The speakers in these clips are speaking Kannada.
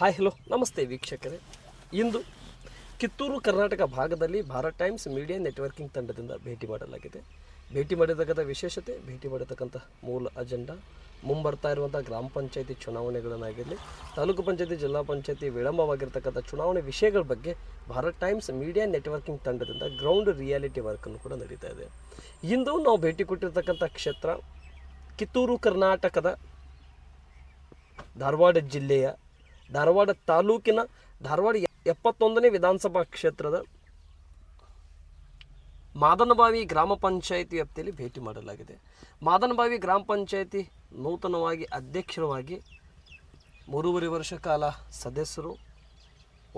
Hi, hello. ನಮಸ್ತೆ ವೀಕ್ಷಕರೇ. ಇಂದು ಕಿತ್ತೂರು, ಕರ್ನಾಟಕ ಭಾಗದಲ್ಲಿ ಭಾರತ್ ಟೈಮ್ಸ್ ಮೀಡಿಯಾ ನೆಟ್ವರ್ಕಿಂಗ್ ತಂಡದಿಂದ ಭೇಟಿ ಮಾಡಲಾಗಿದೆ. ಭೇಟಿ ಮಾಡಿರ್ತಕ್ಕಂಥ ವಿಶೇಷತೆ, ಭೇಟಿ ಮಾಡಿರ್ತಕ್ಕಂಥ ಮೂಲ ಅಜೆಂಡಾ, ಮುಂಬರ್ತಾ ಇರುವಂಥ ಗ್ರಾಮ ಪಂಚಾಯತಿ ಚುನಾವಣೆಗಳನ್ನಾಗಿರಲಿ, ತಾಲೂಕು ಪಂಚಾಯತಿ, ಜಿಲ್ಲಾ ಪಂಚಾಯತಿ ವಿಳಂಬವಾಗಿರ್ತಕ್ಕಂಥ ಚುನಾವಣೆ ವಿಷಯಗಳ ಬಗ್ಗೆ ಭಾರತ್ ಟೈಮ್ಸ್ ಮೀಡಿಯಾ ನೆಟ್ವರ್ಕಿಂಗ್ ತಂಡದಿಂದ ಗ್ರೌಂಡ್ ರಿಯಾಲಿಟಿ ವರ್ಕನ್ನು ಕೂಡ ನಡೀತಾ ಇದೆ. ಇಂದು ನಾವು ಭೇಟಿ ಕೊಟ್ಟಿರ್ತಕ್ಕಂಥ ಕ್ಷೇತ್ರ ಕಿತ್ತೂರು, ಕರ್ನಾಟಕದ ಧಾರವಾಡ ಜಿಲ್ಲೆಯ ಧಾರವಾಡ ತಾಲೂಕಿನ ಧಾರವಾಡ ಎಪ್ಪತ್ತೊಂದನೇ ವಿಧಾನಸಭಾ ಕ್ಷೇತ್ರದ ಮಾದನಬಾವಿ ಗ್ರಾಮ ಪಂಚಾಯಿತಿ ವ್ಯಾಪ್ತಿಯಲ್ಲಿ ಭೇಟಿ ಮಾಡಲಾಗಿದೆ. ಮಾದನಬಾವಿ ಗ್ರಾಮ ಪಂಚಾಯಿತಿ ನೂತನವಾಗಿ ಅಧ್ಯಕ್ಷರವಾಗಿ ಮೂರುವರೆ ವರ್ಷ ಕಾಲ ಸದಸ್ಯರು,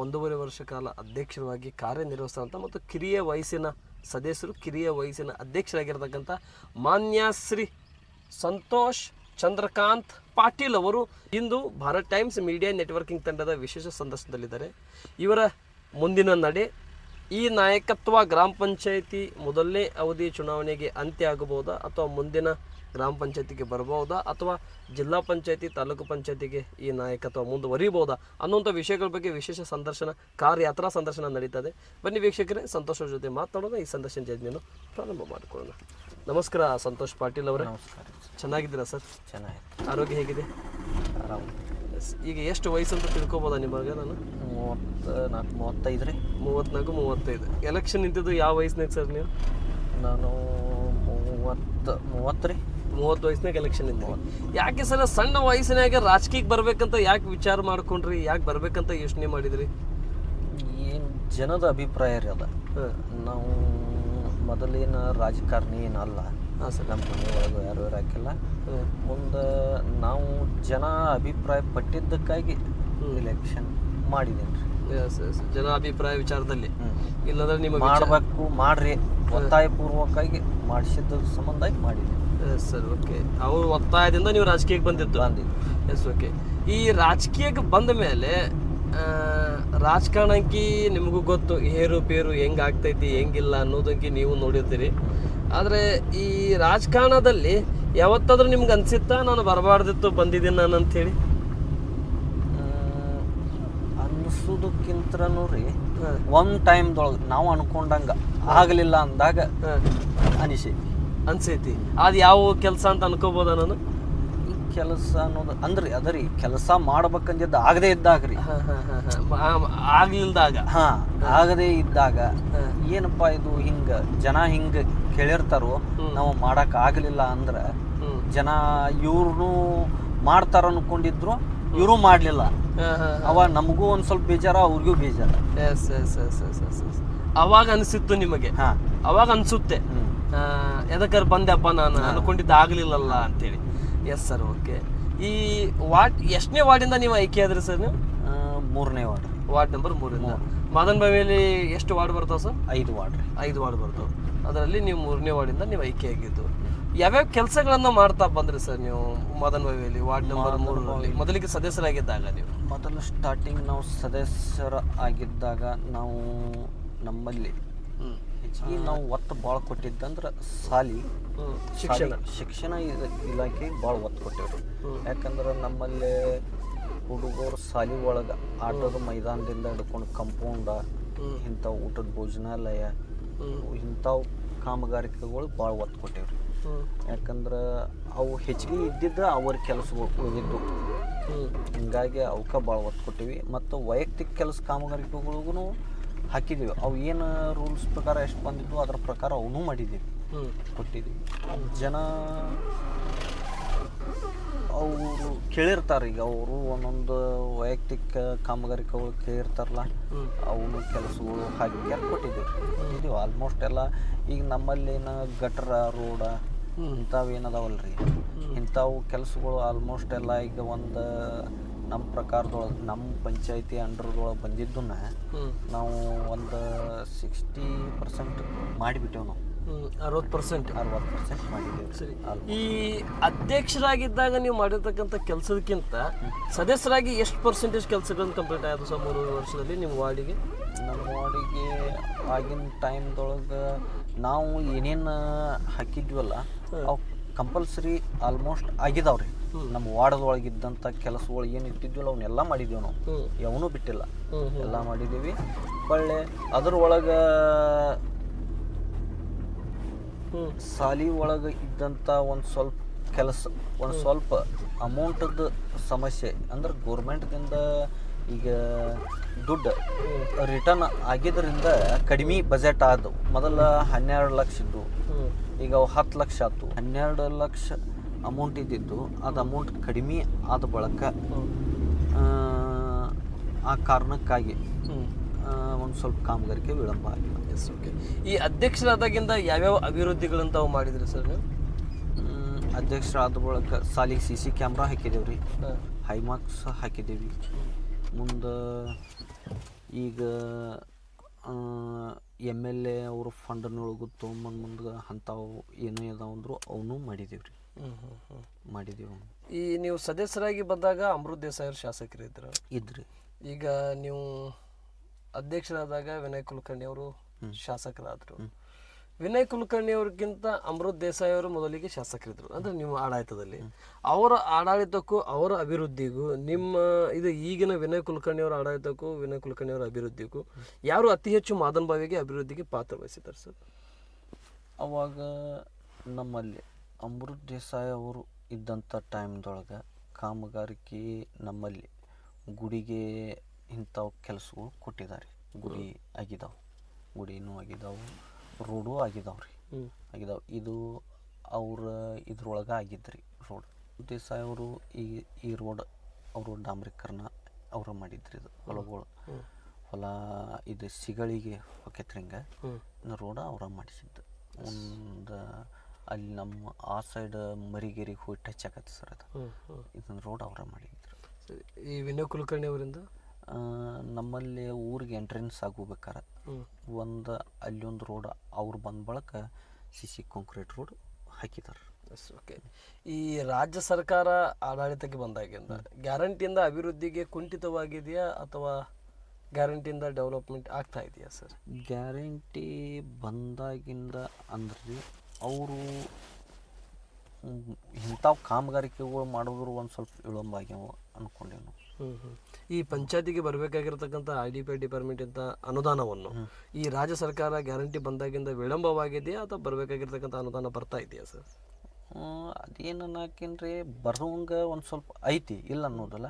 ಒಂದೂವರೆ ವರ್ಷ ಕಾಲ ಅಧ್ಯಕ್ಷರವಾಗಿ ಕಾರ್ಯನಿರ್ವಹಿಸಿದಂಥ ಮತ್ತು ಕಿರಿಯ ವಯಸ್ಸಿನ ಸದಸ್ಯರು, ಕಿರಿಯ ವಯಸ್ಸಿನ ಅಧ್ಯಕ್ಷರಾಗಿರ್ತಕ್ಕಂಥ ಮಾನ್ಯ ಶ್ರೀ ಸಂತೋಷ್ ಚಂದ್ರಕಾಂತ್ ಪಾಟೀಲ್ ಅವರು ಇಂದು ಭಾರತ್ ಟೈಮ್ಸ್ ಮೀಡಿಯಾ ನೆಟ್ವರ್ಕಿಂಗ್ ತಂಡದ ವಿಶೇಷ ಸಂದರ್ಶನದಲ್ಲಿದ್ದಾರೆ. ಇವರ ಮುಂದಿನ ನಡೆ, ಈ ನಾಯಕತ್ವ ಗ್ರಾಮ ಪಂಚಾಯಿತಿ ಮೊದಲನೇ ಅವಧಿ ಚುನಾವಣೆಗೆ ಅಂತ್ಯ ಆಗಬಹುದಾ ಅಥವಾ ಮುಂದಿನ ಗ್ರಾಮ ಪಂಚಾಯತಿಗೆ ಬರಬಹುದಾ ಅಥವಾ ಜಿಲ್ಲಾ ಪಂಚಾಯತಿ, ತಾಲೂಕು ಪಂಚಾಯತಿಗೆ ಈ ನಾಯಕತ್ವ ಮುಂದುವರಿಬಹುದಾ ಅನ್ನುವಂಥ ವಿಷಯಗಳ ಬಗ್ಗೆ ವಿಶೇಷ ಸಂದರ್ಶನ, ಕಾರ್ಯಾತ್ರಾ ಸಂದರ್ಶನ ನಡೀತದೆ ಬನ್ನಿ ವೀಕ್ಷಕರೇ ಸಂತೋಷದ ಜೊತೆ ಮಾತನಾಡೋಣ. ಈ ಸಂದರ್ಶನ ಜರ್ನಿಯನ್ನು ಪ್ರಾರಂಭ ಮಾಡಿಕೊಳ್ಳೋಣ. ನಮಸ್ಕಾರ ಸಂತೋಷ್ ಪಾಟೀಲ್ ಅವರೇ. ನಮಸ್ಕಾರ. ಚೆನ್ನಾಗಿದ್ದೀರಾ ಸರ್? ಚೆನ್ನಾಗಿ ಆರೋಗ್ಯ ಹೇಗಿದೆ? ಆರಾಮ. ಎಸ್. ಈಗ ಎಷ್ಟು ವಯಸ್ಸು ಅಂತ ತಿಳ್ಕೊಬೋದಾ ನಿಮಗೆ ನಾನು? ಮೂವತ್ತು ನಾಲ್ಕು ಮೂವತ್ತೈದು ರೀ. ಮೂವತ್ನಾಲ್ಕು ಮೂವತ್ತೈದು. ಎಲೆಕ್ಷನ್ ನಿಂತಿದ್ದು ಯಾವ ವಯಸ್ಸಿನಾಗ ಸರ್ ನೀವು? ನಾನು ಮೂವತ್ತು ಮೂವತ್ತು ರೀ. ಮೂವತ್ತು ವಯಸ್ಸಿನಾಗ ಎಲೆಕ್ಷನ್ ನಿಂತ ಯಾಕೆ ಸರ್ ಸಣ್ಣ ವಯಸ್ಸಿನಾಗ ರಾಜಕೀಯಕ್ಕೆ ಬರ್ಬೇಕಂತ ಯಾಕೆ ವಿಚಾರ ಮಾಡ್ಕೊಂಡ್ರಿ? ಯಾಕೆ ಬರ್ಬೇಕಂತ ಯೋಚನೆ ಮಾಡಿದ್ರಿ? ಏನು ಜನದ ಅಭಿಪ್ರಾಯ ರೀ ಅದ. ಹಾಂ. ನಾವು ಮೊದಲೇನು ರಾಜಕಾರಣಿ ಏನಲ್ಲ. ನಮ್ಮ ಮನೆಯೊಳಗೆ ಯಾರು ಯಾರು ಹಾಕಿಲ್ಲ. ಮುಂದೆ ನಾವು ಜನ ಅಭಿಪ್ರಾಯ ಪಟ್ಟಿದ್ದಕ್ಕಾಗಿ ಎಲೆಕ್ಷನ್ ಮಾಡಿದ್ದೀನಿ ರೀ ಜನ ಅಭಿಪ್ರಾಯ ವಿಚಾರದಲ್ಲಿ. ಇಲ್ಲಾಂದ್ರೆ ನಿಮ್ಮ ವಿಚಾರ ಮಾಡಬೇಕು ಮಾಡ್ರಿ. ಒತ್ತಾಯಪೂರ್ವಕವಾಗಿ ಮಾಡಿಸಿದ್ದ ಸಂಬಂಧ ಮಾಡಿದ್ದೀನಿ ಎಸ್ ಸರ್ ಓಕೆ ಅವ್ರ ಒತ್ತಾಯದಿಂದ ನೀವು ರಾಜಕೀಯಕ್ಕೆ ಬಂದಿದ್ದು. ಅಂದಿದ್ದು ಎಸ್ ಓಕೆ ಈ ರಾಜಕೀಯಕ್ಕೆ ಬಂದ ಮೇಲೆ ರಾಜಕಾರಣಕ್ಕೆ ನಿಮಗೂ ಗೊತ್ತು ಏರು ಪೇರು ಹೆಂಗಾಗ್ತೈತಿ ಹೆಂಗಿಲ್ಲ ಅನ್ನೋದಕ್ಕೆ ನೀವು ನೋಡಿರ್ತೀರಿ. ಆದರೆ ಈ ರಾಜಕಾರಣದಲ್ಲಿ ಯಾವತ್ತಾದ್ರೂ ನಿಮ್ಗೆ ಅನ್ಸಿತ್ತಾ? ನಾನು ಬರಬಾರ್ದಿತ್ತು ಬಂದಿದ್ದೀನಿ ನಾನು ಅಂಥೇಳಿ. ಅನ್ನಿಸೋದಕ್ಕಿಂತನೂ ರೀ ಒಂದು ಟೈಮ್ದೊಳಗೆ ನಾವು ಅನ್ಕೊಂಡಂಗೆ ಆಗಲಿಲ್ಲ ಅಂದಾಗ ಅನಿಸೈತಿ. ಅನಿಸೈತಿ. ಅದು ಯಾವ ಕೆಲಸ ಅಂತ ಅನ್ಕೋಬೋದ ನಾನು? ಕೆಲಸ ಅನ್ನೋದು ಅಂದ್ರೆ ಅದರಿ ಕೆಲಸ ಮಾಡ್ಬೇಕಂದಿದ್ದು ಆಗದೆ ಇದ್ದಾಗ ರೀ ಹಾಂ ಹಾಂ ಹಾಂ. ಆಗ್ಲಿಲ್ದಾಗ. ಹಾ ಆಗದೇ ಇದ್ದಾಗ ಏನಪ್ಪ ಇದು ಹಿಂಗ ಜನ ಹಿಂಗ ಕೇಳಿರ್ತಾರೋ ನಾವು ಮಾಡಕ್ ಆಗ್ಲಿಲ್ಲ ಅಂದ್ರ ಜನ ಇವ್ರು ಮಾಡ್ತಾರ ಅನ್ಕೊಂಡಿದ್ರು ಇವರು ಮಾಡ್ಲಿಲ್ಲ. ಅವ ನಮಗೂ ಒಂದ್ ಸ್ವಲ್ಪ ಬೇಜಾರ ಅವ್ರಿಗೂ ಬೇಜಾರ. ಅವಾಗ ಅನಿಸಿತ್ತು ನಿಮಗೆ? ಹಾ. ಅವಾಗ ಅನ್ಸುತ್ತೆ. ಎದಕ್ಕಾರ ಬಂದೆಪ್ಪ ನಾನು ಅನ್ಕೊಂಡಿದ್ದು ಆಗ್ಲಿಲ್ಲಲ್ಲ ಅಂತೇಳಿ. ಎಸ್ ಸರ್ ಓಕೆ ಈ ವಾರ್ಡ್ ಎಷ್ಟನೇ ವಾರ್ಡಿಂದ ನೀವು ಆಯ್ಕೆ ಆದ್ರಿ ಸರ್ ನೀವು ಮೂರನೇ ವಾರ್ಡ್. ವಾರ್ಡ್ ನಂಬರ್ ಮೂರಿಂದ ಮದನ್ ಬಾವಿಯಲ್ಲಿ ಎಷ್ಟು ವಾರ್ಡ್ ಬರ್ತಾವ ಸರ್ ಐದು ವಾರ್ಡ್. ಐದು ವಾರ್ಡ್ ಬರ್ತಾವೆ. ಅದರಲ್ಲಿ ನೀವು ಮೂರನೇ ವಾರ್ಡಿಂದ ನೀವು ಆಯ್ಕೆ ಆಗಿದ್ದು. ಯಾವ್ಯಾವ ಕೆಲಸಗಳನ್ನು ಮಾಡ್ತಾ ಬಂದ್ರಿ ಸರ್ ನೀವು ಮದನ್ ಬಾವಿಯಲ್ಲಿ ವಾರ್ಡ್ ನಂಬರ್ ಮೂರರಲ್ಲಿ? ಮೊದಲಿಗೆ ಸದಸ್ಯರಾಗಿದ್ದಾಗ ನೀವು. ಮೊದಲು ಸ್ಟಾರ್ಟಿಂಗ್ ನಾವು ಸದಸ್ಯರ ಆಗಿದ್ದಾಗ ನಾವು ನಮ್ಮಲ್ಲಿ ಹೆಚ್ಚಿಗೆ ನಾವು ಒತ್ತು ಭಾಳ ಕೊಟ್ಟಿದ್ದಂದ್ರೆ ಸಾಲಿ ಶಿಕ್ಷಣ. ಶಿಕ್ಷಣ ಇಲ- ಇಲಾಖೆಗೆ ಭಾಳ ಒತ್ತು ಕೊಟ್ಟಿವ್ರು. ಯಾಕಂದ್ರೆ ನಮ್ಮಲ್ಲಿ ಹುಡುಗರು ಸಾಲಿ ಒಳಗೆ ಆಟದ ಮೈದಾನದಿಂದ ಹಿಡ್ಕೊಂಡು ಕಂಪೌಂಡ ಇಂಥವು ಇಂಥ ಊಟದ ಭೋಜನಾಲಯ ಇಂಥವು ಕಾಮಗಾರಿಕೆಗಳು ಭಾಳ ಒತ್ತು ಕೊಟ್ಟಿವ್ರಿ. ಯಾಕಂದ್ರೆ ಅವು ಹೆಚ್ಚಿಗೆ ಇದ್ದಿದ್ದ ಅವ್ರ ಕೆಲಸಗಳು ಉಳಿದಿದ್ದು ಹಿಂಗಾಗಿ ಅವಕ್ಕೆ ಭಾಳ ಒತ್ತು ಕೊಟ್ಟಿವಿ. ಮತ್ತು ವೈಯಕ್ತಿಕ ಕೆಲಸ ಕಾಮಗಾರಿಕೆಗಳಿಗೂ ಹಾಕಿದ್ದೀವಿ. ಅವು ಏನು ರೂಲ್ಸ್ ಪ್ರಕಾರ ಎಷ್ಟು ಬಂದಿದ್ವು ಅದ್ರ ಪ್ರಕಾರ ಅವನು ಮಾಡಿದ್ದೀವಿ. ಕೊಟ್ಟಿದ್ದೀವಿ. ಜನ ಅವರು ಕೇಳಿರ್ತಾರೆ ಈಗ ಅವರು ಒಂದೊಂದು ವೈಯಕ್ತಿಕ ಕಾಮಗಾರಿಕೆಗಳು ಕೇಳಿರ್ತಾರಲ್ಲ ಅವನು ಕೆಲಸಗಳು ಹಾಕಿ ಕೊಟ್ಟಿದ್ದೀವಿ. ಕೊಟ್ಟಿದ್ದೀವಿ. ಆಲ್ಮೋಸ್ಟ್ ಎಲ್ಲ ಈಗ ನಮ್ಮಲ್ಲಿನ ಗಟ್ರ ರೋಡ ಇಂಥವು ರೀ ಇಂಥವು ಕೆಲಸಗಳು ಆಲ್ಮೋಸ್ಟ್ ಎಲ್ಲ ಈಗ ಒಂದು ನಮ್ಮ ಪ್ರಕಾರದೊಳಗೆ ನಮ್ಮ ಪಂಚಾಯತಿ ಅಂಡರ್ದೊಳಗೆ ಬಂದಿದ್ದನ್ನ ನಾವು ಒಂದು ಸಿಕ್ಸ್ಟಿ ಪರ್ಸೆಂಟ್ ಮಾಡಿಬಿಟ್ಟೇವು ನಾವು. ಅರವತ್ತು ಪರ್ಸೆಂಟ್ ಅರವತ್ತು ಪರ್ಸೆಂಟ್ ಮಾಡಿದ್ದೇವೆ. ಸರಿ. ಈ ಅಧ್ಯಕ್ಷರಾಗಿದ್ದಾಗ ನೀವು ಮಾಡಿರ್ತಕ್ಕಂಥ ಕೆಲಸದಕ್ಕಿಂತ ಸದಸ್ಯರಾಗಿ ಎಷ್ಟು ಪರ್ಸೆಂಟೇಜ್ ಕೆಲಸಗಳನ್ನು ಕಂಪ್ಲೀಟ್ ಆಯಿತು ಸರ್ ಮೂರು ವರ್ಷದಲ್ಲಿ ನಿಮ್ಮ ವಾರ್ಡಿಗೆ? ನಮ್ಮ ವಾರ್ಡಿಗೆ ಆಗಿನ ಟೈಮ್ದೊಳಗೆ ನಾವು ಏನೇನು ಹಾಕಿದ್ವಲ್ಲ ಅವು ಕಂಪಲ್ಸರಿ ಆಲ್ಮೋಸ್ಟ್ ಆಗಿದಾವ್ರಿ. ನಮ್ಮ ವಾರ್ಡದೊಳಗಿದ್ದಂಥ ಕೆಲಸಗಳು ಏನು ಇರ್ತಿದ್ವಲ್ಲ ಅವನ್ನೆಲ್ಲ ಮಾಡಿದ್ದೀವಿ ನಾವು. ಯಾವನು ಬಿಟ್ಟಿಲ್ಲ. ಎಲ್ಲ ಮಾಡಿದ್ದೀವಿ. ಒಳ್ಳೆ ಅದ್ರೊಳಗೆ ಸಾಲಿ ಒಳಗೆ ಇದ್ದಂಥ ಒಂದು ಸ್ವಲ್ಪ ಕೆಲಸ ಒಂದು ಸ್ವಲ್ಪ ಅಮೌಂಟದ ಸಮಸ್ಯೆ ಅಂದ್ರೆ ಗೋರ್ಮೆಂಟ್ದಿಂದ ಈಗ ದುಡ್ಡು ರಿಟರ್ನ್ ಆಗಿದ್ದರಿಂದ ಕಡಿಮೆ ಬಜೆಟ್ ಆದವು. ಮೊದಲ ಹನ್ನೆರಡು ಲಕ್ಷ ಇದ್ದವು ಈಗ ಅವು ಹತ್ತು ಲಕ್ಷ ಆಯ್ತು ಹನ್ನೆರಡು ಲಕ್ಷ ಅಮೌಂಟ್ ಇದ್ದಿದ್ದು ಅದು ಅಮೌಂಟ್ ಕಡಿಮೆ ಆದ ಬಳಕ ಆ, ಕಾರಣಕ್ಕಾಗಿ ಒಂದು ಸ್ವಲ್ಪ ಕಾಮಗಾರಿಕೆ ವಿಳಂಬ ಆಗಿದೆ. ಎಸ್ ಓಕೆ ಈ ಅಧ್ಯಕ್ಷರಾದಾಗಿಂದ ಯಾವ್ಯಾವ ಅಭಿವೃದ್ಧಿಗಳನ್ನ ತಾವು ಮಾಡಿದ್ರಿ ಸರ್ ನೀವು? ಅಧ್ಯಕ್ಷರಾದ ಬಳಿಕ ಸಾಲಿಗೆ ಸಿ ಸಿ ಕ್ಯಾಮ್ರಾ ಹಾಕಿದ್ದೇವೆ ರೀ ಹೈಮಾಕ್ಸ್ ಹಾಕಿದ್ದೇವೆ ಮುಂದೆ ಈಗ ಎಂ ಎಲ್ ಎ ಅವರು ಫಂಡ್ನೊಳಗು ತೊಗೊಂಬಂದು ಮುಂದೆ ಅಂಥವು ಏನೇ ಇದಾವ ಅಂದ್ರು ಅವನು ಮಾಡಿದ್ದೀವಿ ರೀ ಹ್ಮ್ ಹ್ಮ್ ಹ್ಮ್ ಮಾಡಿದ್ದೀವಿ ಈ ನೀವು ಸದಸ್ಯರಾಗಿ ಬಂದಾಗ ಅಮೃತ್ ದೇಸಾಯಿ ಅವರು ಶಾಸಕರಿದ್ರು ಇದ್ರಿ? ಈಗ ನೀವು ಅಧ್ಯಕ್ಷರಾದಾಗ ವಿನಯ್ ಕುಲಕರ್ಣಿ ಅವರು ಶಾಸಕರಾದರು. ವಿನಯ್ ಕುಲಕರ್ಣಿ ಅವ್ರಿಗಿಂತ ಅಮೃತ್ ದೇಸಾಯಿ ಅವರು ಮೊದಲಿಗೆ ಶಾಸಕರಿದ್ರು. ಅಂದ್ರೆ ನಿಮ್ಮ ಆಡಳಿತದಲ್ಲಿ. ಅವರ ಆಡಳಿತಕ್ಕೂ ಅವರ ಅಭಿವೃದ್ಧಿಗೂ ನಿಮ್ಮ ಇದು ಈಗಿನ ವಿನಯ್ ಕುಲಕರ್ಣಿ ಅವರ ಆಡಳಿತಕ್ಕೂ ವಿನಯ್ ಕುಲಕರ್ಣಿ ಅವರ ಅಭಿವೃದ್ಧಿಗೂ ಯಾರು ಅತಿ ಹೆಚ್ಚು ಮಾದನ್ ಬಾವಿಗೆ ಅಭಿವೃದ್ಧಿಗೆ ಪಾತ್ರ ವಹಿಸಿದ್ದಾರೆ ಸರ್? ಅವಾಗ ನಮ್ಮಲ್ಲಿ ಅಮೃತ್ ದೇಸಾಯಿ ಅವರು ಇದ್ದಂಥ ಟೈಮ್ದೊಳಗೆ ಕಾಮಗಾರಿಕೆ ನಮ್ಮಲ್ಲಿ ಗುಡಿಗೆ ಇಂಥವು ಕೆಲಸಗಳು ಕೊಟ್ಟಿದ್ದಾರೆ ಗುಡಿ ಆಗಿದಾವೆ. ಗುಡಿನೂ ಆಗಿದಾವೆ. ರೋಡು ಆಗಿದಾವೆ ರೀ. ಆಗಿದಾವೆ. ಇದು ಅವ್ರ ಇದ್ರೊಳಗೆ ಆಗಿದ್ರಿ ರೋಡ್. ದೇಸಾಯಿ ಅವರು ಈ ಈ ರೋಡ್ ಅವರು ಡಾಂಬ್ರಿಕರ್ನ ಅವರು ಮಾಡಿದ್ರಿ ಇದು ಹೊಲಗಳು. ಹೊಲ ಇದು ಸಿಗಳಿಗೆ ಹೊಕ್ಕೆತ್ರಿಂಗ ರೋಡ ಅವ್ರ ಮಾಡಿಸಿದ್ದು. ಒಂದು ಅಲ್ಲಿ ನಮ್ಮ ಆ ಸೈಡ್ ಮರಿಗೇರಿಗೆ ಹೋಗಿ ಟಚ್ ಆಗತ್ತೆ ಸರ್ ಅದು. ಇದನ್ನ ರೋಡ್ ಅವರ ಮಾಡಿದ್ರು. ಈ ವಿನಯ್ ಕುಲಕರ್ಣಿ ಅವರಿಂದ? ನಮ್ಮಲ್ಲಿ ಊರಿಗೆ ಎಂಟ್ರೆನ್ಸ್ ಆಗೋಬೇಕಾರೆ ಒಂದು ಅಲ್ಲಿ ಒಂದು ರೋಡ್ ಅವ್ರು ಬಂದ ಬಳಕ ಸಿ ಸಿ ಕಾಂಕ್ರೀಟ್ ರೋಡ್ ಹಾಕಿದ್ದಾರೆ ಓಕೆ ಈ ರಾಜ್ಯ ಸರ್ಕಾರ ಆಡಳಿತಕ್ಕೆ ಬಂದಾಗಿಂದ ಗ್ಯಾರಂಟಿಯಿಂದ ಅಭಿವೃದ್ಧಿಗೆ ಕುಂಠಿತವಾಗಿದೆಯಾ ಅಥವಾ ಗ್ಯಾರಂಟಿಯಿಂದ ಡೆವಲಪ್ಮೆಂಟ್ ಆಗ್ತಾ ಇದೆಯಾ ಸರ್ ಗ್ಯಾರಂಟಿ ಬಂದಾಗಿಂದ ಅಂದ್ರೆ ಅವರು ಇಂಥವು ಕಾಮಗಾರಿಕೆಗಳು ಮಾಡಿದ್ರು ಒಂದು ಸ್ವಲ್ಪ ವಿಳಂಬ ಆಗ್ಯಾವ ಅನ್ಕೊಂಡೇವು ಹ್ಞೂ ಹ್ಮ್. ಈ ಪಂಚಾಯತಿಗೆ ಬರಬೇಕಾಗಿರತಕ್ಕಂಥ ಐ ಡಿ ಪಿ ಡಿಪಾರ್ಟ್ಮೆಂಟ್ ಅಂತ ಅನುದಾನವನ್ನು ಈ ರಾಜ್ಯ ಸರ್ಕಾರ ಗ್ಯಾರಂಟಿ ಬಂದಾಗಿಂದ ವಿಳಂಬವಾಗಿದೆಯಾ ಅಥವಾ ಬರಬೇಕಾಗಿರ್ತಕ್ಕಂಥ ಅನುದಾನ ಬರ್ತಾ ಇದೆಯಾ ಸರ್? ಅದೇನು ಹಾಕಿನ್ರಿ ಬರೋಂಗ ಒಂದು ಸ್ವಲ್ಪ ಐತಿ ಇಲ್ಲ ಅನ್ನೋದಲ್ಲ.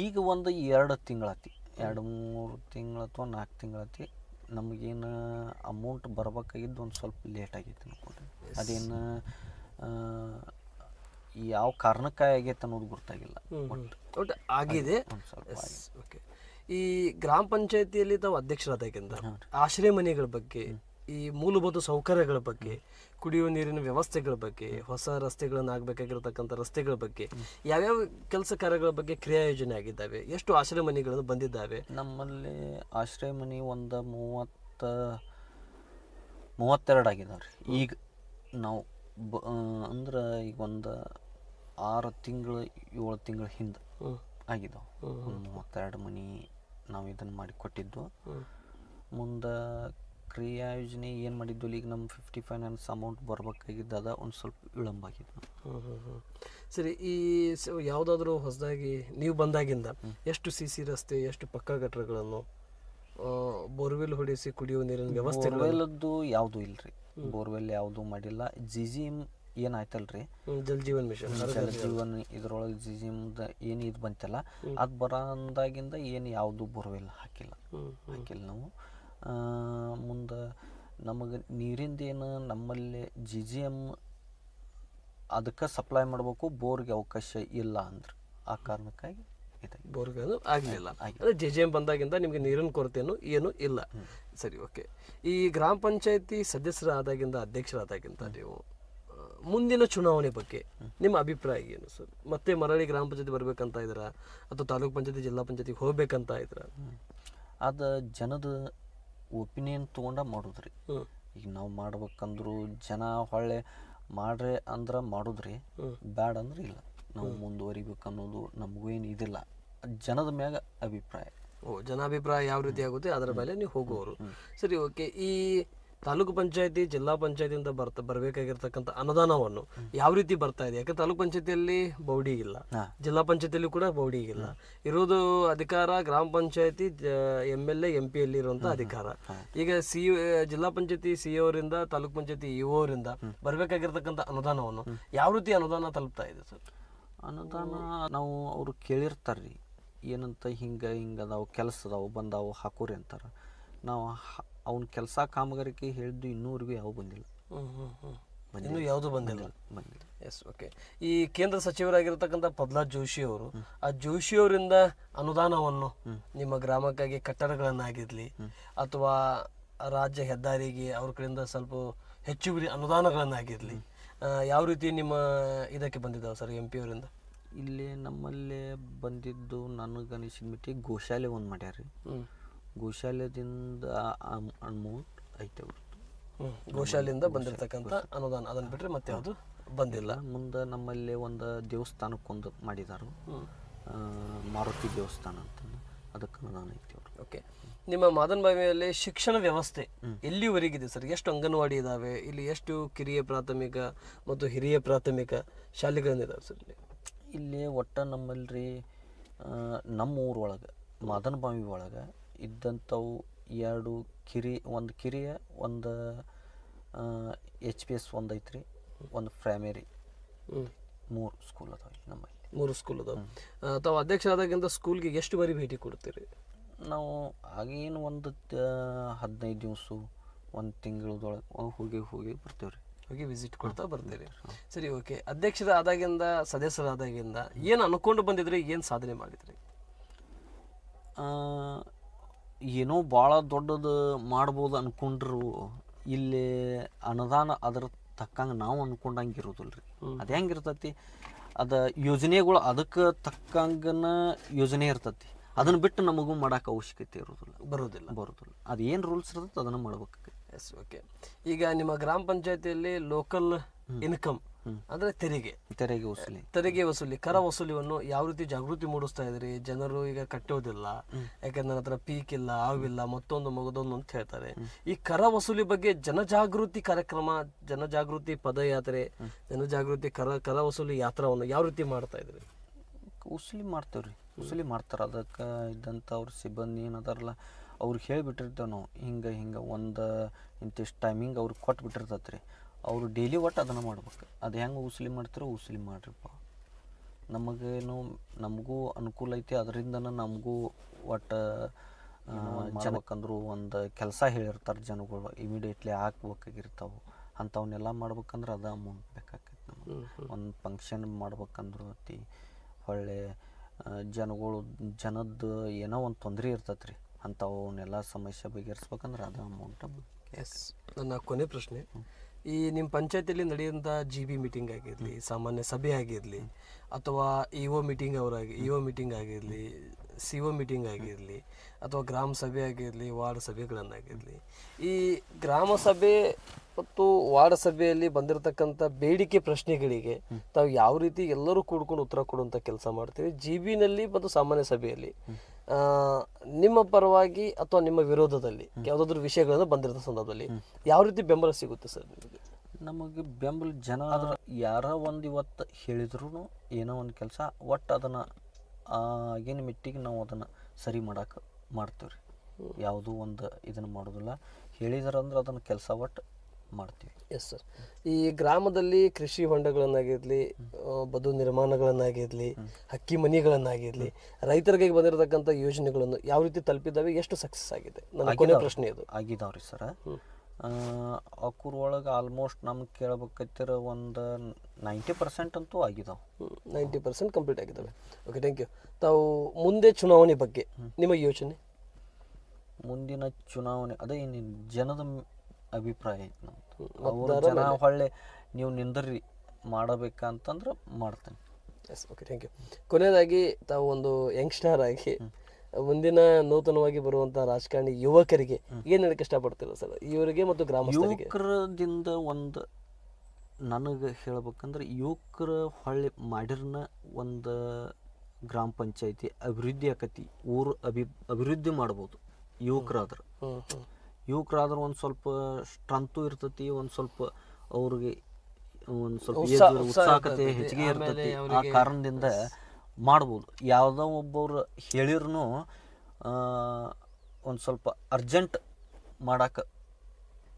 ಈಗ ಒಂದು ಎರಡು ತಿಂಗಳತಿ ಎರಡು ಮೂರು ತಿಂಗಳು ಅಥವಾ ನಾಲ್ಕು ತಿಂಗಳಾತಿ ನಮಗೇನು ಅಮೌಂಟ್ ಬರ್ಬೇಕಾಗಿದ್ದು ಒಂದು ಸ್ವಲ್ಪ ಲೇಟ್ ಆಗೈತೆ ಅನ್ಕೊಂಡ್ರಿ ಅದೇನು ಯಾವ ಕಾರಣಕ್ಕೆ ಆಗೈತೆ ಅನ್ನೋದು ಗೊತ್ತಾಗಿಲ್ಲ. ಒಟ್ಟು ಆಗಿದೆ. ಒಂದು ಸ್ವಲ್ಪ ಓಕೆ ಈ ಗ್ರಾಮ ಪಂಚಾಯತಿಯಲ್ಲಿ ತಾವು ಅಧ್ಯಕ್ಷರಾದಾಗಿಂದ ಆಶ್ರಯ ಮನೆಗಳ ಬಗ್ಗೆ ಈ ಮೂಲಭೂತ ಸೌಕರ್ಯಗಳ ಬಗ್ಗೆ ಕುಡಿಯುವ ನೀರಿನ ವ್ಯವಸ್ಥೆಗಳ ಬಗ್ಗೆ ಹೊಸ ರಸ್ತೆಗಳನ್ನು ಆಗಬೇಕಾಗಿರತಕ್ಕಂಥ ರಸ್ತೆಗಳ ಬಗ್ಗೆ ಯಾವ್ಯಾವ ಕೆಲಸ ಕಾರ್ಯಗಳ ಬಗ್ಗೆ ಕ್ರಿಯಾ ಯೋಜನೆ ಆಗಿದ್ದಾವೆ ಎಷ್ಟು ಆಶ್ರಯ ಮನೆಗಳನ್ನು ಬಂದಿದ್ದಾವೆ? ನಮ್ಮಲ್ಲಿ ಆಶ್ರಯ ಮನೆ ಒಂದು ಮೂವತ್ತ ಮೂವತ್ತೆರಡು ಆಗಿದಾವೆ ರೀ ಈಗ ನಾವು ಬ ಅಂದ್ರೆ ಈಗ ಒಂದು ಆರು ತಿಂಗಳು ಏಳು ತಿಂಗಳ ಹಿಂದೆ ಆಗಿದ್ದವು ಆಗಿದಾವೆ. ಮೂವತ್ತೆರಡು ಮನೆ ನಾವು ಇದನ್ನು ಮಾಡಿ ಕೊಟ್ಟಿದ್ದು. ಮುಂದೆ ಕ್ರಿಯಾ ಯೋಜನೆ ಏನು ಮಾಡಿದ್ದು ಈಗ ನಮ್ಮ ಫಿಫ್ಟಿ ಫೈನಾನ್ಸ್ ಅಮೌಂಟ್ ಬರಬೇಕಾಗಿದ್ದ ಅದ ಒಂದು ಸ್ವಲ್ಪ ವಿಳಂಬ ಆಗಿದೆ. ಸರಿ ಈ ಸ- ಯಾವುದಾದ್ರೂ ಹೊಸದಾಗಿ ನೀವು ಬಂದಾಗಿಂದ ಎಷ್ಟು ಸಿ ಸಿ ರಸ್ತೆ ಎಷ್ಟು ಪಕ್ಕಾ ಗಟ್ಟರಗಳನ್ನು ಬೋರ್ವೆಲ್ ಹೊಡೆಸಿ ಕುಡಿಯುವ ನೀರಿನ ವ್ಯವಸ್ಥೆ ಬೋರ್ವೆಲ್ದು ಯಾವುದೂ ಇಲ್ಲ ರೀ ಬೋರ್ವೆಲ್ ಯಾವುದು ಮಾಡಿಲ್ಲ. ಜಿ ಜಿ ಎಂ ಏನಾಯ್ತಲ್ಲ ರೀ ಜಲ್ ಜೀವನ್ ಮಿಷನ್. ಜಲ ಜೀವನ್ ಇದ್ರೊಳಗೆ ಜಿ ಜಿ ಎಮ್ದ ಏನು ಇದು ಬಂತಲ್ಲ. ಅದು ಬರೋದಾಗಿಂದ ಏನು ಯಾವುದು ಬೋರ್ವೆಲ್ ಹಾಕಿಲ್ಲ. ಹಾಕಿಲ್ಲ ನಾವು. ಮುಂದೆ ನಮಗೆ ನೀರಿಂದೇನು ನಮ್ಮಲ್ಲಿ ಜಿ ಜಿ ಎಂ ಅದಕ್ಕೆ ಸಪ್ಲೈ ಮಾಡಬೇಕು ಬೋರ್ಗೆ ಅವಕಾಶ ಇಲ್ಲ ಅಂದ್ರೆ. ಆ ಕಾರಣಕ್ಕಾಗಿ ಬೋರ್ಗೆ ಅದು ಆಗಲಿಲ್ಲ. ಅಂದರೆ ಜೆ ಜೆ ಎಂ ಬಂದಾಗಿಂದ ನಿಮಗೆ ನೀರಿನ ಕೊರತೆಯನ್ನು ಏನು ಇಲ್ಲ. ಸರಿ ಓಕೆ. ಈ ಗ್ರಾಮ ಪಂಚಾಯತಿ ಸದಸ್ಯರಾದಾಗಿಂದ ಅಧ್ಯಕ್ಷರಾದಾಗಿಂದ ನೀವು ಮುಂದಿನ ಚುನಾವಣೆ ಬಗ್ಗೆ ನಿಮ್ಮ ಅಭಿಪ್ರಾಯ ಏನು ಸರ್? ಮತ್ತೆ ಮರಳಿ ಗ್ರಾಮ ಪಂಚಾಯತಿ ಬರಬೇಕಂತ ಇದ್ದೀರಾ? ಅಥವಾ ತಾಲೂಕು ಪಂಚಾಯತಿ ಜಿಲ್ಲಾ ಪಂಚಾಯತಿಗೆ ಹೋಗ್ಬೇಕಂತ ಇದ್ದೀರಾ? ಅದು ಜನದ ಒಪಿನಿಯನ್ ತೊಗೊಂಡ ಮಾಡೋದ್ರಿ. ಈಗ ನಾವು ಮಾಡ್ಬೇಕಂದ್ರು ಜನ ಹೊಳ್ಳೆ ಮಾಡ್ರೆ ಅಂದ್ರೆ ಮಾಡೋದ್ರಿ. ಬ್ಯಾಡ ಅಂದ್ರೆ ಇಲ್ಲ. ನಾವು ಮುಂದುವರಿಬೇಕು ಅನ್ನೋದು ನಮಗೂ ಏನು ಇದಿಲ್ಲ. ಜನದ ಮ್ಯಾಗ ಅಭಿಪ್ರಾಯ. ಓ ಜನಾಭಿಪ್ರಾಯ ಯಾವ ರೀತಿ ಆಗುತ್ತೆ ಅದರ ಮೇಲೆ ನೀವು ಹೋಗುವವರು. ಸರಿ ಓಕೆ. ಈ ತಾಲೂಕು ಪಂಚಾಯತಿ ಜಿಲ್ಲಾ ಪಂಚಾಯತಿಯಿಂದ ಬರ್ತ ಬರಬೇಕಾಗಿರ್ತಕ್ಕಂಥ ಅನುದಾನವನ್ನು ಯಾವ ರೀತಿ ಬರ್ತಾ ಇದೆ? ಯಾಕಂದ್ರೆ ತಾಲೂಕು ಪಂಚಾಯತಿಯಲ್ಲಿ ಬೌಡಿ ಇಲ್ಲ ಜಿಲ್ಲಾ ಪಂಚಾಯತಿಯಲ್ಲಿ ಕೂಡ ಬೌಡಿ ಇಲ್ಲ. ಇರೋದು ಅಧಿಕಾರ ಗ್ರಾಮ ಪಂಚಾಯತಿ M L A M P ಅಲ್ಲಿ ಇರುವಂತ ಅಧಿಕಾರ ಈಗ ಸಿ ಜಿಲ್ಲಾ ಪಂಚಾಯತಿ ಸಿ ಅವರಿಂದ ತಾಲೂಕು ಪಂಚಾಯತಿ ಇ ಅವರಿಂದ ಬರಬೇಕಾಗಿರ್ತಕ್ಕಂಥ ಅನುದಾನವನ್ನು ಯಾವ ರೀತಿ ಅನುದಾನ ತಲುಪ್ತಾ ಇದೆ ಸರ್? ಅನುದಾನ ನಾವು ಅವರು ಕೇಳಿರ್ತಾರ್ರಿ ಏನಂತ ಹಿಂಗೆ ಹಿಂಗೆ ಅದಾವು ಕೆಲಸ ಅದಾವು ಬಂದಾವು ಹಾಕೋರಿ ಅಂತಾರೆ. ನಾವು ಅವ್ನ ಕೆಲಸ ಕಾಮಗಾರಿಕೆ ಹೇಳಿದ್ದು ಇನ್ನೂವರೆಗೂ ಯಾವ ಬಂದಿಲ್ಲ. ಹ್ಮ್ ಹ್ಮ್ ಹ್ಮ್. ಇನ್ನೂ ಯಾವುದು ಬಂದಿಲ್ಲ? ಬಂದಿಲ್ಲ ಎಸ್ ಓಕೆ ಈ ಕೇಂದ್ರ ಸಚಿವರಾಗಿರ್ತಕ್ಕಂಥ ಪ್ರಹ್ಲಾದ್ ಜೋಶಿ ಅವರು ಆ ಜೋಶಿ ಅವರಿಂದ ಅನುದಾನವನ್ನು ನಿಮ್ಮ ಗ್ರಾಮಕ್ಕಾಗಿ ಕಟ್ಟಡಗಳನ್ನಾಗಿರಲಿ ಅಥವಾ ರಾಜ್ಯ ಹೆದ್ದಾರಿಗೆ ಅವ್ರ ಕಡೆಯಿಂದ ಸ್ವಲ್ಪ ಹೆಚ್ಚುವರಿ ಅನುದಾನಗಳನ್ನಾಗಿರಲಿ ಯಾವ ರೀತಿ ನಿಮ್ಮ ಇದಕ್ಕೆ ಬಂದಿದ್ದಾವೆ ಸರ್ ಎಂ ಪಿ ಅವರಿಂದ? ಇಲ್ಲಿ ನಮ್ಮಲ್ಲೇ ಬಂದಿದ್ದು ನನಗೆ ಅನಿಸಿದ ಮಟ್ಟಿಗೆ ಗೋಶಾಲೆ ಒಂದು ಮಾಡ್ಯಾರ ಗೋಶಾಲೆದಿಂದ ಅಮೌಂಟ್ ಐತೆ ಹ್ಮ್ ಗೋಶಾಲೆಯಿಂದ ಬಂದಿರತಕ್ಕಂಥ ಅನುದಾನ. ಅದನ್ನ ಬಿಟ್ಟರೆ ಮತ್ತೆ ಯಾವುದು ಬಂದಿಲ್ಲ. ಮುಂದೆ ನಮ್ಮಲ್ಲಿ ಒಂದು ದೇವಸ್ಥಾನಕ್ಕೊಂದು ಮಾಡಿದಾರು. ಮಾರುತಿ ದೇವಸ್ಥಾನ ಅಂತ ಅದಕ್ಕೆ ಅನುದಾನ ಐತೆ ಅವರು ಓಕೆ. ನಿಮ್ಮ ಮಾದನ್ ಬಾವಿಯಲ್ಲಿ ಶಿಕ್ಷಣ ವ್ಯವಸ್ಥೆ ಎಲ್ಲಿವರೆಗಿದೆ ಸರ್? ಎಷ್ಟು ಅಂಗನವಾಡಿ ಇದಾವೆ? ಇಲ್ಲಿ ಎಷ್ಟು ಕಿರಿಯ ಪ್ರಾಥಮಿಕ ಮತ್ತು ಹಿರಿಯ ಪ್ರಾಥಮಿಕ ಶಾಲೆಗಳನ್ನಿದ್ದಾವೆ ಸರ್ ಇಲ್ಲಿ? ಇಲ್ಲಿ ಒಟ್ಟು ನಮ್ಮಲ್ಲಿ ನಮ್ಮ ಊರೊಳಗೆ ಮಾದನ ಬಾವಿ ಒಳಗೆ ಇದ್ದಂಥವು ಎರಡು ಕಿರಿ ಒಂದು ಕಿರಿಯ ಒಂದು ಎಚ್ ಪಿ ಎಸ್ ಒಂದು ಐತ್ರಿ. ಒಂದು ಪ್ರೈಮರಿ ಮೂರು ಸ್ಕೂಲ್ ಅದಾವೆ ಇಲ್ಲಿ ನಮ್ಮಲ್ಲಿ. ಮೂರು ಸ್ಕೂಲ್ ಅದಾವೆ. ತಾವು ಅಧ್ಯಕ್ಷ ಆದಾಗಿಂದ ಸ್ಕೂಲ್ಗೆ ಎಷ್ಟು ಬಾರಿ ಭೇಟಿ ಕೊಡ್ತೀರಿ? ನಾವು ಆಗೇನು ಒಂದು ಹದಿನೈದು ದಿವಸ ಒಂದು ತಿಂಗಳದೊಳಗೆ ಹೋಗಿ ಹೋಗಿ ಬರ್ತೀವಿ ರೀ ಹೋಗಿ ವಿಸಿಟ್ ಕೊಡ್ತಾ ಬರ್ತೀರಿ ಸರಿ ಓಕೆ ಅಧ್ಯಕ್ಷರ ಆದಾಗಿಂದ ಸದಸ್ಯರಾದಾಗಿಂದ ಏನು ಅನ್ಕೊಂಡು ಬಂದಿದ್ರಿ? ಏನು ಸಾಧನೆ ಮಾಡಿದ್ರಿ? ಏನೋ ಭಾಳ ದೊಡ್ಡದು ಮಾಡ್ಬೋದು ಅನ್ಕೊಂಡ್ರು ಇಲ್ಲಿ ಅನುದಾನ ಅದ್ರ ತಕ್ಕಂಗೆ ನಾವು ಅನ್ಕೊಂಡಂಗೆ ಇರೋದಿಲ್ಲ ರೀ ಅದು ಹೆಂಗೆ ಇರ್ತೈತಿ? ಅದು ಯೋಜನೆಗಳು ಅದಕ್ಕೆ ತಕ್ಕಂಗನ ಯೋಜನೆ ಇರ್ತೈತಿ. ಅದನ್ನ ಬಿಟ್ಟು ನಮಗೂ ಮಾಡೋಕೆ ಅವಶ್ಯಕತೆ ಇರೋದಿಲ್ಲ. ಬರೋದಿಲ್ಲ. ಬರೋದಿಲ್ಲ. ಅದು ಏನು ರೂಲ್ಸ್ ಇರ್ತದೆ ಅದನ್ನು ಮಾಡ್ಬೇಕು. ಎಸ್ ಓಕೆ ಈಗ ನಿಮ್ಮ ಗ್ರಾಮ ಪಂಚಾಯತಿಯಲ್ಲಿ ಲೋಕಲ್ ಇನ್ಕಮ್ ಅಂದ್ರೆ ತೆರಿಗೆ. ತೆರಿಗೆ ವಸೂಲಿ. ತೆರಿಗೆ ವಸೂಲಿ ಕರ ವಸೂಲಿಯನ್ನು ಯಾವ ರೀತಿ ಜಾಗೃತಿ ಮೂಡಿಸ್ತಾ ಇದ್ರಿ ಜನರು ಈಗ ಕಟ್ಟೋದಿಲ್ಲ. ಯಾಕಂದ್ರೆ ನನ್ನ ಹತ್ರ ಪೀಕ್ ಇಲ್ಲ ಆವಿಲ್ಲ ಮತ್ತೊಂದು ಮಗದೊಂದು ಅಂತ ಹೇಳ್ತಾರೆ. ಈ ಕರ ವಸೂಲಿ ಬಗ್ಗೆ ಜನಜಾಗೃತಿ ಕಾರ್ಯಕ್ರಮ ಜನಜಾಗೃತಿ ಪದಯಾತ್ರೆ ಜನಜಾಗೃತಿ ಕರ ಕರ ವಸೂಲಿ ಯಾತ್ರವನ್ನು ಯಾವ ರೀತಿ ಮಾಡ್ತಾ ಇದ್ರಿ ವಸೂಲಿ ಮಾಡ್ತೇವ್ರಿ. ವಸೂಲಿ ಮಾಡ್ತಾರೆ. ಅದಕ್ಕೆ ಇದ್ದಂಥ ಅವ್ರ ಸಿಬ್ಬಂದಿ ಏನದಾರಲ್ಲ ಅವ್ರಿಗೆ ಹೇಳಿಬಿಟ್ಟಿರ್ತೇವೆ ನಾವು ಹಿಂಗೆ ಹಿಂಗೆ ಒಂದು ಇಂತಿಷ್ಟು ಟೈಮಿಂಗ್ ಅವ್ರಿಗೆ ಕೊಟ್ಟು ಬಿಟ್ಟಿರ್ತೈತೆ ರೀ ಅವರು ಡೈಲಿ ಒಟ್ಟು ಅದನ್ನು ಮಾಡ್ಬೇಕು. ಅದು ಹೆಂಗೆ ಉಸ್ಲಿ ಮಾಡ್ತಾರೋ ಉಸ್ಲಿ ಮಾಡ್ರಿಪ್ಪ. ನಮಗೇನು ನಮಗೂ ಅನುಕೂಲ ಐತಿ ಅದರಿಂದನ ನಮಗೂ ಒಟ್ಟು ಜನಕ್ಕಂದ್ರು ಒಂದು ಕೆಲಸ ಹೇಳಿರ್ತಾರೆ ಜನಗಳು ಇಮಿಡಿಯೇಟ್ಲಿ ಹಾಕ್ಬೇಕಾಗಿರ್ತಾವೆ ಅಂಥವನ್ನೆಲ್ಲ ಮಾಡ್ಬೇಕಂದ್ರೆ ಅದು ಅಮೌಂಟ್ ಬೇಕಾಕೈತಿ ನಮಗೆ. ಒಂದು ಫಂಕ್ಷನ್ ಮಾಡ್ಬೇಕಂದ್ರೂ ಅತಿ ಒಳ್ಳೆ ಜನಗಳು ಜನದ್ದು ಏನೋ ಒಂದು ತೊಂದರೆ ಇರ್ತೈತೆ ರೀ ಅಂಥವನ್ನೆಲ್ಲ ಸಮಸ್ಯೆ ಬಗೆಹರಿಸ್ಬೇಕಂದ್ರೆ ಅದು ಅಮೌಂಟ್ ಎಸ್ ನನ್ನ ಕೊನೆ ಪ್ರಶ್ನೆ. ಈ ನಿಮ್ಮ ಪಂಚಾಯತಿಯಲ್ಲಿ ನಡೆಯುವಂಥ ಜಿ ಬಿ ಮೀಟಿಂಗ್ ಆಗಿರಲಿ, ಸಾಮಾನ್ಯ ಸಭೆ ಆಗಿರಲಿ, ಅಥವಾ ಇ ಒ ಮೀಟಿಂಗ್ ಅವರಾಗಿ ಇ ಒ ಮೀಟಿಂಗ್ ಆಗಿರಲಿ ಸಿ ಒ ಮೀಟಿಂಗ್ ಆಗಿರಲಿ, ಅಥವಾ ಗ್ರಾಮ ಸಭೆ ಆಗಿರಲಿ, ವಾರ್ಡ್ ಸಭೆಗಳನ್ನಾಗಿರಲಿ, ಈ ಗ್ರಾಮ ಸಭೆ ಮತ್ತು ವಾರ್ಡ್ ಸಭೆಯಲ್ಲಿ ಬಂದಿರತಕ್ಕಂಥ ಬೇಡಿಕೆ ಪ್ರಶ್ನೆಗಳಿಗೆ ತಾವು ಯಾವ ರೀತಿ ಎಲ್ಲರೂ ಕೂಡ್ಕೊಂಡು ಉತ್ತರ ಕೊಡುವಂಥ ಕೆಲಸ ಮಾಡ್ತೀವಿ. ಜಿ ಬಿನಲ್ಲಿ ಮತ್ತು ಸಾಮಾನ್ಯ ಸಭೆಯಲ್ಲಿ. ನಿಮ್ಮ ಪರವಾಗಿ ಅಥವಾ ನಿಮ್ಮ ವಿರೋಧದಲ್ಲಿ ಯಾವುದಾದ್ರೂ ವಿಷಯಗಳನ್ನು ಬಂದಿರೋ ಸಂದರ್ಭದಲ್ಲಿ ಯಾವ ರೀತಿ ಬೆಂಬಲ ಸಿಗುತ್ತೆ ಸರ್ ನಿಮಗೆ? ನಮಗೆ ಬೆಂಬಲ ಜನ ಯಾರ ಒಂದು ಇವತ್ತು ಹೇಳಿದ್ರು ಏನೋ ಒಂದು ಕೆಲಸ ಒಟ್ಟು ಅದನ್ನು ಆಗಿನ ಮಿಟ್ಟಿಗೆ ನಾವು ಅದನ್ನು ಸರಿ ಮಾಡಕ್ಕೆ ಮಾಡ್ತೀವಿ ರೀ ಯಾವುದೂ ಒಂದು ಇದನ್ನು ಮಾಡೋದಿಲ್ಲ. ಹೇಳಿದ್ರಂದ್ರೆ ಅದನ್ನು ಕೆಲಸ ಒಟ್ಟು ಮಾಡ್ತೀವಿ. ಎಸ್ ಸರ್ ಈ ಗ್ರಾಮದಲ್ಲಿ ಕೃಷಿ ಹೊಂಡಗಳನ್ನಾಗಿರ್ಲಿ ಬದು ನಿರ್ಮಾಣಗಳನ್ನಾಗಿರ್ಲಿ ಹಕ್ಕಿ ಮನಿಗಳನ್ನಾಗಿರ್ಲಿ ರೈತರಿಗೆ ಬಂದಿರತಕ್ಕಂಥ ಯೋಜನೆಗಳನ್ನು ಯಾವ ರೀತಿ ತಲುಪಿದ್ದಾವೆ ಎಷ್ಟು ಸಕ್ಸಸ್ ಆಗಿದೆ? ನನ್ನ ಕೊನೆ ಪ್ರಶ್ನೆ ಇದು. ಆಗಿದಾವ್ರಿ ಸರ್ ಅಕ್ಕೂರ್ ಒಳಗೆ ಆಲ್ಮೋಸ್ಟ್ ನಮ್ಗೆ ಕೇಳ್ಬೇಕತ್ತಿರ ಒಂದು ನೈಂಟಿ ಪರ್ಸೆಂಟ್ ಅಂತೂ ಆಗಿದಾವೆ. ನೈಂಟಿ ಪರ್ಸೆಂಟ್ ಕಂಪ್ಲೀಟ್ ಆಗಿದ್ದಾವೆ ಓಕೆ ಥ್ಯಾಂಕ್ ಯು ತಾವು ಮುಂದೆ ಚುನಾವಣೆ ಬಗ್ಗೆ ನಿಮ್ಮ ಯೋಚನೆ? ಮುಂದಿನ ಚುನಾವಣೆ ಅದೇ ಜನದ ಅಭಿಪ್ರಾಯ ಐತಿ ನಮ್ದು. ಅವ್ರು ಜನ ಹೊಳ್ಳೆ ನೀವು ನಿಂದರ್ರಿ ಮಾಡಬೇಕಂತಂದ್ರೆ ಮಾಡ್ತೇನೆ. ಎಸ್ ಓಕೆ ಥ್ಯಾಂಕ್ ಯು ಕೊನೆಯದಾಗಿ ತಾವು ಒಂದು ಯಂಗ್ಸ್ಟರ್ ಆಗಿ ಮುಂದಿನ ನೂತನವಾಗಿ ಬರುವಂತಹ ರಾಜಕಾರಣಿ ಯುವಕರಿಗೆ ಏನು ಹೇಳಕ್ಕೆ ಇಷ್ಟಪಡ್ತೀರ ಸರ್? ಇವರಿಗೆ ಮತ್ತು ಗ್ರಾಮ ಯುವಕರದಿಂದ ಒಂದು ನನಗೆ ಹೇಳ್ಬೇಕಂದ್ರೆ ಯುವಕರ ಹೊಳ್ಳಿ ಮಾಡಿರ್ನ ಒಂದು ಗ್ರಾಮ ಪಂಚಾಯತಿ ಅಭಿವೃದ್ಧಿ ಆಕತಿ ಊರು ಅಭಿ ಅಭಿವೃದ್ಧಿ ಮಾಡ್ಬೋದು ಯುವಕರಾದ್ರೆ. ಯುವಕರಾದ್ರೆ ಒಂದು ಸ್ವಲ್ಪ ಸ್ಟ್ರಂತು ಇರ್ತತಿ ಒಂದು ಸ್ವಲ್ಪ ಅವ್ರಿಗೆ ಒಂದು ಸ್ವಲ್ಪ ಉತ್ಸಾಹತೆ ಏಜ್ ಉತ್ಸಾಹಕತೆ ಹೆಚ್ಚಿಗೆ ಇರ್ತತಿ. ಆ ಕಾರಣದಿಂದ ಮಾಡ್ಬೋದು. ಯಾವುದೋ ಒಬ್ಬರು ಹೇಳಿರ್ನು ಒಂದು ಸ್ವಲ್ಪ ಅರ್ಜೆಂಟ್ ಮಾಡಕ್ಕೆ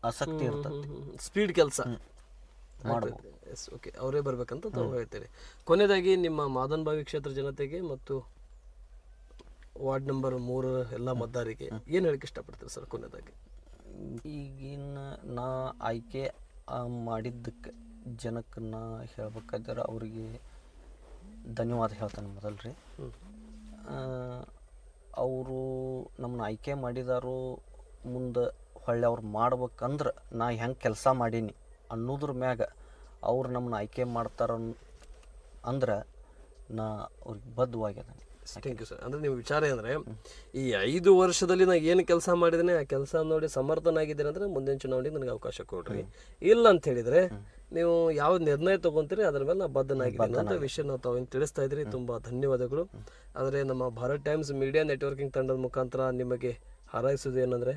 ಆಸಕ್ತಿ ಇರ್ತದೆ ಸ್ಪೀಡ್ ಕೆಲಸ. ಮಾಡ್ಬೋದು. Yes okay. ಅವರೇ ಬರ್ಬೇಕಂತ ತಾವು ಹೇಳ್ತೀರಿ. ಕೊನೆಯದಾಗಿ ನಿಮ್ಮ ಮಾದನ್ ಬಾವಿ ಕ್ಷೇತ್ರ ಜನತೆಗೆ ಮತ್ತು ವಾರ್ಡ್ ನಂಬರ್ ಮೂರು ಎಲ್ಲ ಮತದಾರರಿಗೆ ಏನು ಹೇಳಕ್ಕೆ ಇಷ್ಟಪಡ್ತೀರಿ ಸರ್ ಕೊನೆಯದಾಗಿ ಈಗಿನ ನಾ ಆಯ್ಕೆ ಮಾಡಿದ್ದಕ್ಕೆ ಜನಕ್ಕೆ ನಾ ಹೇಳ್ಬೇಕಾದ್ರೆ ಅವರಿಗೆ ಧನ್ಯವಾದ ಹೇಳ್ತಾನೆ ಮೊದಲು ರೀ ಅವರು ನಮ್ಮನ್ನ ಆಯ್ಕೆ ಮಾಡಿದಾರು ಮುಂದೆ ಹೊಳ್ಳೆ ಅವ್ರು ಮಾಡ್ಬೇಕಂದ್ರೆ ನಾ ಹೆಂಗೆ ಕೆಲಸ ಮಾಡೀನಿ ಅನ್ನೋದ್ರ ಮ್ಯಾಗ ಅವ್ರು ನಮ್ಮನ್ನ ಆಯ್ಕೆ ಮಾಡ್ತಾರ ಅಂದ್ರೆ ನಾ ಅವ್ರಿಗೆ ಬದ್ಧವಾಗಿದ್ದಾನೆ ಥ್ಯಾಂಕ್ ಯು ಸರ್ ಅಂದ್ರೆ ನಿಮ್ಮ ವಿಚಾರ ಅಂದ್ರೆ ಈ ಐದು ವರ್ಷದಲ್ಲಿ ನಾ ಏನು ಕೆಲಸ ಮಾಡಿದ್ದೀನಿ ಆ ಕೆಲಸ ನೋಡಿ ಸಮರ್ಥನಾಗಿದ್ದೇನೆ ಅಂದ್ರೆ ಮುಂದಿನ ಚುನಾವಣೆಗೆ ನನಗೆ ಅವಕಾಶ ಕೊಡ್ರಿ. ಇಲ್ಲ ಅಂತ ಹೇಳಿದ್ರೆ ನೀವು ಯಾವ ನಿರ್ಣಯ ತಗೊಂತೀರಿ ಅದ್ರ ಮೇಲೆ ನಾ ಬದ್ಧನಾಗಿದ್ದೀನಿ ಅಂತ ವಿಷಯ ನಾವು ತಾವು ತಿಳಿಸ್ತಾ ಇದ್ರಿ. ತುಂಬಾ ಧನ್ಯವಾದಗಳು. ಆದರೆ ನಮ್ಮ ಭಾರತ್ ಟೈಮ್ಸ್ ಮೀಡಿಯಾ ನೆಟ್ವರ್ಕಿಂಗ್ ತಂಡದ ಮುಖಾಂತರ ನಿಮಗೆ ಹಾರೈಸೋದು ಏನಂದರೆ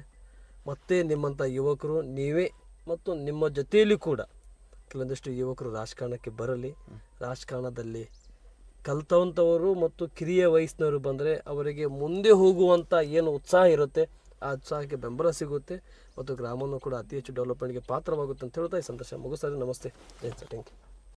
ಮತ್ತೆ ನಿಮ್ಮಂಥ ಯುವಕರು ನೀವೇ ಮತ್ತು ನಿಮ್ಮ ಜೊತೆಯಲ್ಲಿ ಕೂಡ ಕೆಲವೊಂದಿಷ್ಟು ಯುವಕರು ರಾಜಕಾರಣಕ್ಕೆ ಬರಲಿ. ರಾಜಕಾರಣದಲ್ಲಿ ಕಲ್ತವಂಥವರು ಮತ್ತು ಕಿರಿಯ ವಯಸ್ಸಿನವರು ಬಂದರೆ ಅವರಿಗೆ ಮುಂದೆ ಹೋಗುವಂಥ ಏನು ಉತ್ಸಾಹ ಇರುತ್ತೆ, ಆ ಉತ್ಸಾಹಕ್ಕೆ ಬೆಂಬಲ ಸಿಗುತ್ತೆ ಮತ್ತು ಗ್ರಾಮವನ್ನು ಕೂಡ ಅತಿ ಹೆಚ್ಚು ಡೆವಲಪ್ಮೆಂಟ್ಗೆ ಪಾತ್ರವಾಗುತ್ತೆ ಅಂತ ಹೇಳ್ತಾ ಈ ಸಂದರ್ಶನ ಮುಗಿಸ್ತಾರೆ ನಮಸ್ತೆ. Thank you